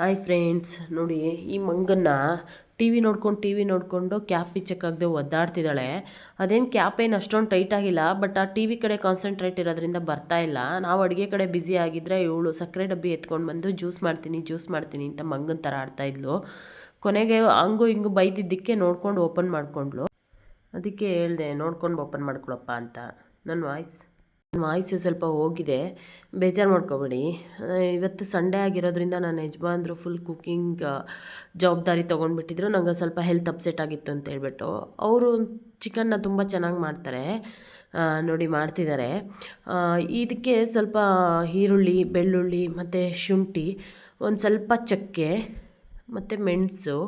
Hi friends ನೋಡಿ ಈ ಮಂಗನ್ನ ಟಿ ವಿ ನೋಡ್ಕೊಂಡು ಟಿ ವಿ ನೋಡಿಕೊಂಡು ಕ್ಯಾಪ್ ಆಗದೆ ಒದ್ದಾಡ್ತಿದ್ದಾಳೆ. ಅದೇನು ಕ್ಯಾಪ್ ಏನು ಅಷ್ಟೊಂದು ಟೈಟ್ ಆಗಿಲ್ಲ ಬಟ್ ಆ ಟಿ ವಿ ಕಡೆ ಕಾನ್ಸಂಟ್ರೇಟ್ ಇರೋದ್ರಿಂದ ಬರ್ತಾ ಇಲ್ಲ. ನಾವು ಅಡುಗೆ ಕಡೆ ಬ್ಯುಸಿ ಆಗಿದ್ದರೆ ಇವಳು ಸಕ್ಕರೆ ಡಬ್ಬಿ ಎತ್ಕೊಂಡು ಬಂದು ಜ್ಯೂಸ್ ಮಾಡ್ತೀನಿ ಜ್ಯೂಸ್ ಮಾಡ್ತೀನಿ ಅಂತ ಮಂಗನ ಥರ ಆಡ್ತಾಯಿದ್ಲು ಕೊನೆಗೆ ಹಂಗು ಹಿಂಗು ಬೈದಿದ್ದಕ್ಕೆ ನೋಡ್ಕೊಂಡು ಓಪನ್ ಮಾಡಿಕೊಂಡ್ಳು. ಅದಕ್ಕೆ ಹೇಳಿದೆ, ನೋಡ್ಕೊಂಡು ಓಪನ್ ಮಾಡ್ಕೊಳಪ್ಪ ಅಂತ. ನನ್ನ ವಾಯ್ಸ್ ವಾಯ್ಸು ಸ್ವಲ್ಪ ಹೋಗಿದೆ. ಬೇಜಾರು ಮಾಡ್ಕೋಬೇಡಿ. ಇವತ್ತು ಸಂಡೇ ಆಗಿರೋದ್ರಿಂದ ನನ್ನ ಯಜಮಾನ್ರು ಫುಲ್ ಕುಕ್ಕಿಂಗ್ ಜವಾಬ್ದಾರಿ ತೊಗೊಂಡ್ಬಿಟ್ಟಿದ್ರು. ನಂಗೆ ಸ್ವಲ್ಪ ಹೆಲ್ತ್ ಅಪ್ಸೆಟ್ ಆಗಿತ್ತು ಅಂತ ಹೇಳ್ಬಿಟ್ಟು. ಅವರು ಚಿಕನ್ನ ತುಂಬ ಚೆನ್ನಾಗಿ ಮಾಡ್ತಾರೆ. ನೋಡಿ ಮಾಡ್ತಿದ್ದಾರೆ. ಇದಕ್ಕೆ ಸ್ವಲ್ಪ ಈರುಳ್ಳಿ, ಬೆಳ್ಳುಳ್ಳಿ, ಮತ್ತು ಶುಂಠಿ, ಒಂದು ಸ್ವಲ್ಪ ಚಕ್ಕೆ, ಮತ್ತು ಮೆಣಸು,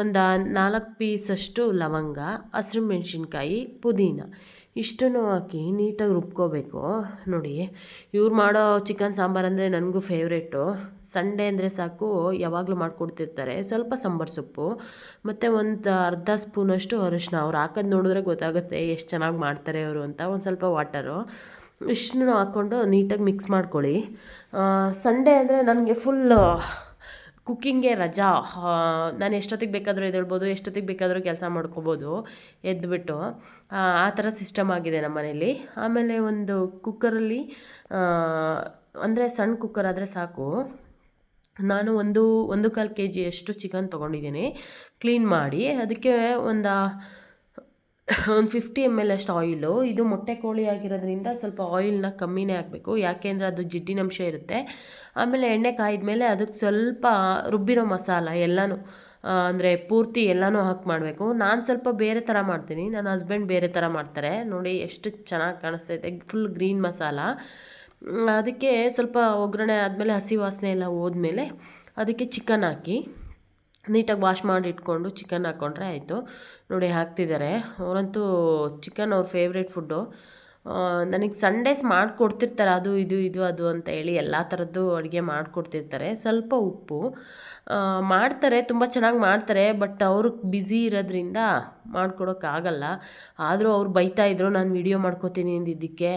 ಒಂದು ನಾಲ್ಕು ಪೀಸಷ್ಟು ಲವಂಗ, ಹಸಿರು ಮೆಣಸಿನ್ಕಾಯಿ, ಪುದೀನ. ಇಷ್ಟನ್ನು ಹಾಕಿ ನೀಟಾಗಿ ರುಬ್ಕೋಬೇಕು. ನೋಡಿ, ಇವ್ರು ಮಾಡೋ ಚಿಕನ್ ಸಾಂಬಾರು ಅಂದರೆ ನನಗೂ ಫೇವ್ರೇಟು ಸಂಡೇ ಅಂದರೆ ಸಾಕು, ಯಾವಾಗಲೂ ಮಾಡಿಕೊಡ್ತಿರ್ತಾರೆ. ಸ್ವಲ್ಪ ಸಾಂಬಾರು ಸೊಪ್ಪು, ಮತ್ತು ಒಂದು ಅರ್ಧ ಸ್ಪೂನಷ್ಟು ಅರಿಶಿನ ಅವ್ರು ಹಾಕೋದು ನೋಡಿದ್ರೆ ಗೊತ್ತಾಗುತ್ತೆ ಎಷ್ಟು ಚೆನ್ನಾಗಿ ಮಾಡ್ತಾರೆ ಅವರು ಅಂತ. ಒಂದು ಸ್ವಲ್ಪ ವಾಟರು ಇಷ್ಟನ್ನು ಹಾಕ್ಕೊಂಡು ನೀಟಾಗಿ ಮಿಕ್ಸ್ ಮಾಡ್ಕೊಳ್ಳಿ. ಸಂಡೇ ಅಂದರೆ ನನಗೆ ಫುಲ್ಲು ಕುಕ್ಕಿಂಗೆ ರಜಾ ನಾನು ಎಷ್ಟೊತ್ತಿಗೆ ಬೇಕಾದರೂ ಎದ್ದೇಳ್ಬೋದು, ಎಷ್ಟೊತ್ತಿಗೆ ಬೇಕಾದರೂ ಕೆಲಸ ಮಾಡ್ಕೋಬೋದು ಎದ್ದುಬಿಟ್ಟು ಆ ಥರ ಸಿಸ್ಟಮ್ ಆಗಿದೆ ನಮ್ಮ ಮನೇಲಿ ಆಮೇಲೆ ಒಂದು ಕುಕ್ಕರಲ್ಲಿ ಅಂದರೆ ಸಣ್ಣ ಕುಕ್ಕರ್ ಆದರೆ ಸಾಕು. ನಾನು ಒಂದು ಒಂದು ಕಾಲು ಕೆ ಜಿಯಷ್ಟು ಚಿಕನ್ ತೊಗೊಂಡಿದ್ದೀನಿ. ಕ್ಲೀನ್ ಮಾಡಿ, ಅದಕ್ಕೆ ಒಂದು ಒಂದು ಫಿಫ್ಟಿ ಎಂ ಎಲ್ ಅಷ್ಟು ಆಯಿಲು ಇದು ಮೊಟ್ಟೆ ಕೋಳಿ ಆಗಿರೋದ್ರಿಂದ ಸ್ವಲ್ಪ ಆಯಿಲ್ನ ಕಮ್ಮಿನೇ ಹಾಕಬೇಕು. ಯಾಕೆಂದರೆ ಅದು ಜಿಡ್ಡಿನಂಶ ಇರುತ್ತೆ. ಆಮೇಲೆ ಎಣ್ಣೆ ಕಾಯ್ದ ಮೇಲೆ ಅದಕ್ಕೆ ಸ್ವಲ್ಪ ರುಬ್ಬಿರೋ ಮಸಾಲ ಎಲ್ಲನೂ ಅಂದರೆ ಪೂರ್ತಿ ಎಲ್ಲನೂ ಹಾಕಿ ಮಾಡಬೇಕು. ನಾನು ಸ್ವಲ್ಪ ಬೇರೆ ಥರ ಮಾಡ್ತೀನಿ. ನನ್ನ ಹಸ್ಬೆಂಡ್ ಬೇರೆ ಥರ ಮಾಡ್ತಾರೆ. ನೋಡಿ ಎಷ್ಟು ಚೆನ್ನಾಗಿ ಕಾಣಿಸ್ತೈತೆ. Full green masala. ಅದಕ್ಕೆ ಸ್ವಲ್ಪ ಒಗ್ಗರಣೆ ಆದಮೇಲೆ ಹಸಿ ವಾಸನೆ ಎಲ್ಲ ಹೋದ್ಮೇಲೆ ಅದಕ್ಕೆ ಚಿಕನ್ ಹಾಕಿ. ನೀಟಾಗಿ ವಾಶ್ ಮಾಡಿ ಇಟ್ಕೊಂಡು ಚಿಕನ್ ಹಾಕ್ಕೊಂಡ್ರೆ ಆಯಿತು. ನೋಡಿ ಹಾಕ್ತಿದ್ದಾರೆ. ಅವರಂತೂ ಚಿಕನ್ ಅವ್ರ ಫೇವ್ರೇಟ್ ಫುಡ್ಡು ನನಗೆ ಸಂಡೇಸ್ ಮಾಡಿಕೊಡ್ತಿರ್ತಾರೆ. ಅದು, ಇದು ಇದು, ಅದು ಅಂತ ಹೇಳಿ ಎಲ್ಲ ಥರದ್ದು ಅಡುಗೆ ಮಾಡಿಕೊಡ್ತಿರ್ತಾರೆ. ಸ್ವಲ್ಪ ಉಪ್ಪು. ಮಾಡ್ತಾರೆ, ತುಂಬ ಚೆನ್ನಾಗಿ ಮಾಡ್ತಾರೆ ಬಟ್ ಅವ್ರಿಗೆ ಬ್ಯುಸಿ ಇರೋದ್ರಿಂದ ಮಾಡ್ಕೊಡೋಕ್ಕಾಗಲ್ಲ. ಆದರೂ ಅವ್ರು ಬೈತಾಯಿದ್ರು ನಾನು ವಿಡಿಯೋ ಮಾಡ್ಕೋತೀನಿ ಅಂದಿದ್ದಕ್ಕೆ.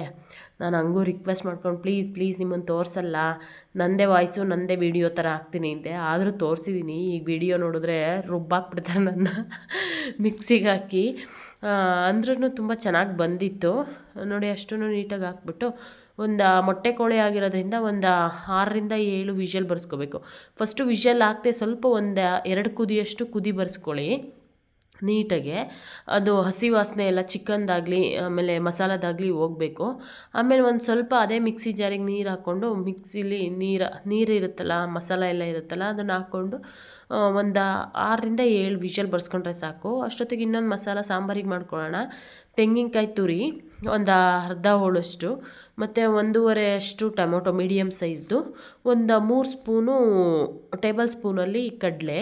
ನಾನು ಹಂಗೂ ರಿಕ್ವೆಸ್ಟ್ ಮಾಡ್ಕೊಂಡು ಪ್ಲೀಸ್ ಪ್ಲೀಸ್ ನಿಮ್ಮನ್ನು ತೋರಿಸಲ್ಲ. ನನ್ನದೇ ವಾಯ್ಸು ನನ್ನದೇ ವಿಡಿಯೋ ಥರ ಹಾಕ್ತೀನಿ ಅಂತೆ. ಆದರೂ ತೋರಿಸಿದ್ದೀನಿ ಈಗ ವಿಡಿಯೋ ನೋಡಿದ್ರೆ ರುಬ್ಬಾಕ್ಬಿಡ್ತಾರೆ ನನ್ನ ಮಿಕ್ಸಿಗೆ ಹಾಕಿ. ಅಂದ್ರೂ ತುಂಬ ಚೆನ್ನಾಗಿ ಬಂದಿತ್ತು. ನೋಡಿ ಅಷ್ಟೂ ನೀಟಾಗಿ ಹಾಕ್ಬಿಟ್ಟು ಒಂದು ಮೊಟ್ಟೆ ಕೋಳಿ ಆಗಿರೋದ್ರಿಂದ ಒಂದು ಆರರಿಂದ ಏಳು ವಿಷಲ್ ಬರ್ಸ್ಕೋಬೇಕು. ಫಸ್ಟು ವಿಷಲ್ ಹಾಕ್ದೆ ಸ್ವಲ್ಪ ಒಂದು ಎರಡು ಕುದಿಯಷ್ಟು ಕುದಿ ಬರ್ಸ್ಕೊಳ್ಳಿ. ನೀಟಾಗೆ ಅದು ಹಸಿ ವಾಸನೆ ಎಲ್ಲ ಚಿಕನ್ದಾಗಲಿ ಆಮೇಲೆ ಮಸಾಲದಾಗಲಿ ಹೋಗಬೇಕು. ಆಮೇಲೆ ಒಂದು ಸ್ವಲ್ಪ ಅದೇ ಮಿಕ್ಸಿ ಜಾರಿಗೆ ನೀರು ಹಾಕ್ಕೊಂಡು, ಮಿಕ್ಸಿಲಿ ನೀರು ನೀರು ಇರುತ್ತಲ್ಲ, ಮಸಾಲ ಎಲ್ಲ ಇರುತ್ತಲ್ಲ, ಅದನ್ನು ಹಾಕ್ಕೊಂಡು ಒಂದು ಆರರಿಂದ ಏಳು ವಿಷಲ್ ಬರ್ಸ್ಕೊಂಡ್ರೆ ಸಾಕು. ಅಷ್ಟೊತ್ತಿಗೆ ಇನ್ನೊಂದು ಮಸಾಲ ಸಾಂಬಾರಿಗೆ ಮಾಡ್ಕೊಳ್ಳೋಣ. ತೆಂಗಿನಕಾಯಿ ತುರಿ, ಒಂದು ಅರ್ಧ ಹೋಳಷ್ಟು, ಮತ್ತು ಒಂದೂವರೆ ಅಷ್ಟು ಟೊಮೊಟೊ ಮೀಡಿಯಮ್ ಸೈಜ್ದು, ಒಂದು ಮೂರು ಸ್ಪೂನು ಟೇಬಲ್ ಸ್ಪೂನಲ್ಲಿ ಕಡಲೆ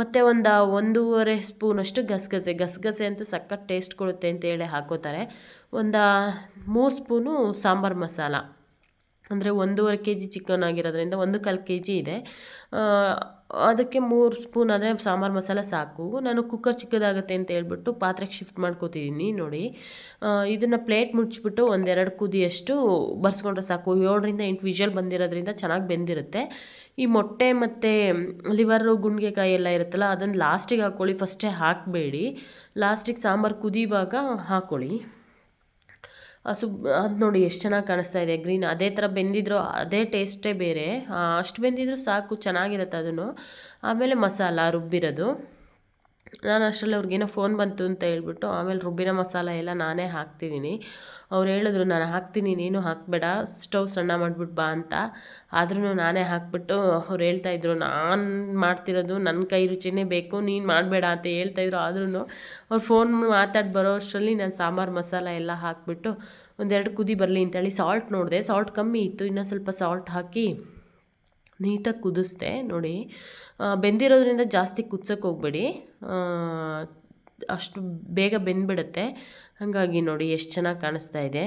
ಮತ್ತು ಒಂದು ಒಂದೂವರೆ ಸ್ಪೂನಷ್ಟು ಗಸಗಸೆ. ಗಸಗಸೆ ಅಂತೂ ಸಖತ್ ಟೇಸ್ಟ್ ಕೊಡುತ್ತೆ ಅಂತೇಳಿ ಹಾಕೋತಾರೆ. ಒಂದು ಮೂರು ಸ್ಪೂನು ಸಾಂಬಾರು ಮಸಾಲ. ಅಂದರೆ ಒಂದೂವರೆ ಕೆ ಜಿ ಚಿಕನ್ ಆಗಿರೋದ್ರಿಂದ ಒಂದು ಕಾಲು ಕೆ ಜಿ ಇದೆ ಅದಕ್ಕೆ ಮೂರು ಸ್ಪೂನ್ ಆದರೆ ಸಾಂಬಾರು ಮಸಾಲ ಸಾಕು. ನಾನು ಕುಕ್ಕರ್ ಚಿಕ್ಕದಾಗುತ್ತೆ ಅಂತ ಹೇಳ್ಬಿಟ್ಟು ಪಾತ್ರೆಗೆ ಶಿಫ್ಟ್ ಮಾಡ್ಕೋತಿದ್ದೀನಿ ನೋಡಿ. ಇದನ್ನು ಪ್ಲೇಟ್ ಮುಚ್ಚಿಬಿಟ್ಟು ಒಂದೆರಡು ಕುದಿಯಷ್ಟು ಬರ್ಸ್ಕೊಂಡ್ರೆ ಸಾಕು. ಏಳರಿಂದ ಎಂಟು ವಿಷಲ್ ಬಂದಿರೋದ್ರಿಂದ ಚೆನ್ನಾಗಿ ಬೆಂದಿರುತ್ತೆ. ಈ ಮೊಟ್ಟೆ ಮತ್ತು ಲಿವರು ಗುಂಡಿಗೆಕಾಯಿ ಎಲ್ಲ ಇರುತ್ತಲ್ಲ, ಅದನ್ನು ಲಾಸ್ಟಿಗೆ ಹಾಕ್ಕೊಳ್ಳಿ ಫಸ್ಟೇ ಹಾಕಬೇಡಿ. ಲಾಸ್ಟಿಗೆ ಸಾಂಬಾರು ಕುದಿಯುವಾಗ ಹಾಕ್ಕೊಳ್ಳಿ ಸು ಅದು ನೋಡಿ ಎಷ್ಟು ಚೆನ್ನಾಗಿ ಕಾಣಿಸ್ತಾ ಇದೆ. ಗ್ರೀನ್ ಅದೇ ಥರ ಬೆಂದಿದ್ರು ಅದೇ ಟೇಸ್ಟೇ ಬೇರೆ. ಅಷ್ಟು ಬೆಂದಿದ್ರು ಸಾಕು, ಚೆನ್ನಾಗಿರುತ್ತೆ ಅದನ್ನು. ಆಮೇಲೆ ಮಸಾಲ ರುಬ್ಬಿರೋದು. ನಾನು ಅಷ್ಟರಲ್ಲಿ ಅವ್ರಿಗೇನೋ ಫೋನ್ ಬಂತು ಅಂತ ಹೇಳ್ಬಿಟ್ಟು ಆಮೇಲೆ ರುಬ್ಬಿನ ಮಸಾಲ ಎಲ್ಲ ನಾನೇ ಹಾಕ್ತಿದ್ದೀನಿ. ಅವ್ರು ಹೇಳಿದ್ರು, ನಾನು ಹಾಕ್ತೀನಿ, ನೀನು ಹಾಕಬೇಡ, ಸ್ಟವ್ ಸಣ್ಣ ಮಾಡಿಬಿಟ್ಟು ಬಾ ಅಂತ. ಆದ್ರೂ ನಾನೇ ಹಾಕ್ಬಿಟ್ಟು ಅವ್ರು ಹೇಳ್ತಾಯಿದ್ರು ನಾನು ಮಾಡ್ತಿರೋದು ನನ್ನ ಕೈ ರುಚಿನೇ ಬೇಕು, ನೀನು ಮಾಡಬೇಡ ಅಂತ ಹೇಳ್ತಾಯಿದ್ರು ಆದ್ರೂ ಅವ್ರು ಫೋನ್ ಮಾತಾಡಿ ಬರೋ ಅಷ್ಟರಲ್ಲಿ ನಾನು ಸಾಂಬಾರು ಮಸಾಲ ಎಲ್ಲ ಹಾಕಿಬಿಟ್ಟು ಒಂದೆರಡು ಕುದಿ ಬರಲಿ ಅಂತೇಳಿ ಸಾಲ್ಟ್ ನೋಡಿದೆ. ಸಾಲ್ಟ್ ಕಮ್ಮಿ ಇತ್ತು ಇನ್ನೂ ಸ್ವಲ್ಪ ಸಾಲ್ಟ್ ಹಾಕಿ ನೀಟಾಗಿ ಕುದಿಸ್ದೆ. ನೋಡಿ ಬೆಂದಿರೋದ್ರಿಂದ ಜಾಸ್ತಿ ಕುದ್ಸೋಕೆ ಹೋಗಬೇಡಿ. ಅಷ್ಟು ಬೇಗ ಬೆಂದ್ಬಿಡುತ್ತೆ. ಹಾಗಾಗಿ ನೋಡಿ ಎಷ್ಟು ಚೆನ್ನಾಗಿ ಕಾಣಿಸ್ತಾ ಇದೆ.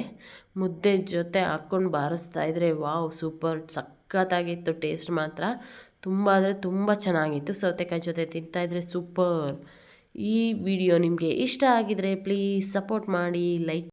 ಮುದ್ದೆ ಜೊತೆ ಹಾಕ್ಕೊಂಡು ಬಾರಿಸ್ತಾ ಇದ್ದರೆ ವಾವ್, ಸೂಪರ್. ಸಖತ್ತಾಗಿತ್ತು ಟೇಸ್ಟ್ ಮಾತ್ರ. ತುಂಬ ಅಂದರೆ ತುಂಬ ಚೆನ್ನಾಗಿತ್ತು. ಸೌತೆಕಾಯಿ ಜೊತೆ ತಿಂತಾಯಿದ್ರೆ ಸೂಪರ್. ಈ ವಿಡಿಯೋ ನಿಮಗೆ ಇಷ್ಟ ಆಗಿದರೆ ಪ್ಲೀಸ್ ಸಪೋರ್ಟ್ ಮಾಡಿ, ಲೈಕ್